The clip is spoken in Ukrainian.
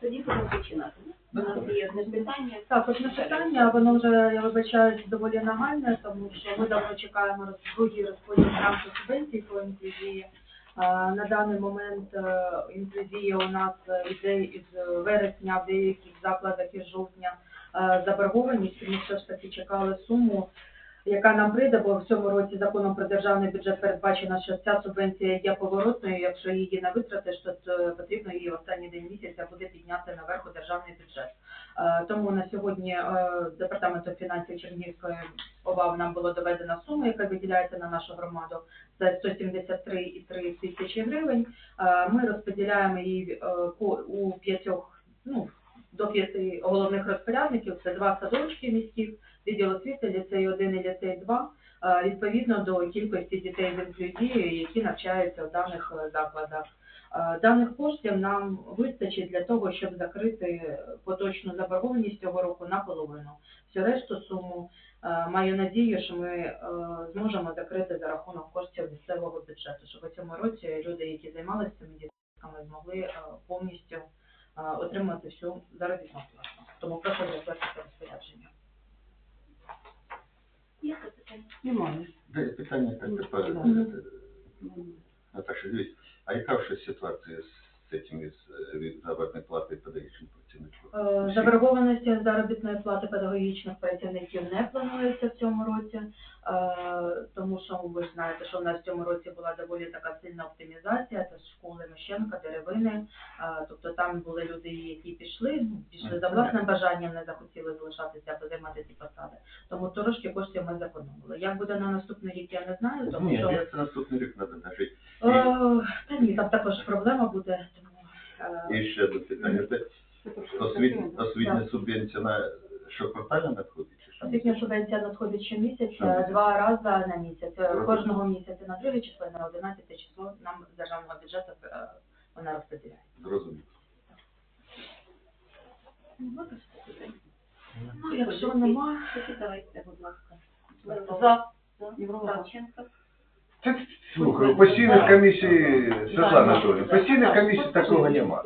тоді будемо починати. У нас є одне питання. Так, одне питання, воно вже, я вибачаюсь, доволі нагальне, тому що ми давно чекаємо роз- другий розподіл гранту субвенцій по інклюзії. На даний момент е, інклюзія у нас е, йде із вересня в деяких закладах із жовтня е, заборгованість, ми все ж таки чекали суму, яка нам прийде, бо в цьому році законом про державний бюджет передбачено, що ця субвенція є поворотною, якщо її не витратиш, то е, потрібно її в останній день місяця буде державний бюджет. Е, Тому на сьогодні е, департаментом фінансів Чернігівської ОВА нам було доведена сума, яка виділяється на нашу громаду. Це 173,3 тисячі гривень. Е, Ми розподіляємо її у п'ятьох, ну, до п'яти головних розпорядників. Це два садочки міських, відділ освіти, ліцей 1 і ліцей 2, е, відповідно до кількості дітей з інклюзією, які навчаються в даних закладах. Е, Даних коштів нам вистачить для того, щоб закрити поточну заборгованість цього року наполовину. Всю решту суму е, маю надію, що ми е, зможемо закрити за рахунок коштів місцевого бюджету, щоб у цьому році люди, які займалися цими дітками, змогли повністю отримати всю заробітну плату. Тому прошу затвердити розпорядження. Є запитання? Немає. Питання так тепер. Наташа, дивись, а яка вже ситуація з цим із е, від заробітної плати педагогічних працівників? Е, Заборгованості заробітної плати педагогічних працівників не планується в цьому році, тому що ви ж знаєте, що в нас в цьому році була доволі така сильна оптимізація, це школи Мещенка, Деревини, е, тобто там були люди, які пішли, пішли за власним бажанням, не захотіли залишатися або займати ці посади. Тому трошки коштів ми зекономили. Як буде на наступний рік, я не знаю, тому Ні, що як це наступний рік треба нажити. Е, та ні, там також проблема буде. Тому, е, І ще одне питання. Освітня субвенція на щоквартально надходить? Освітня субвенція надходить щомісяця, два рази на місяць. Е, Кожного місяця на друге число і на 11 число нам з державного бюджету е, вона розподіляє. Зрозуміло. Ну, якщо нема, давайте, будь ласка. За. Савченко. Так, слухай, постійних комісій, Світлана Анатолійовна, постійних комісій такого нема.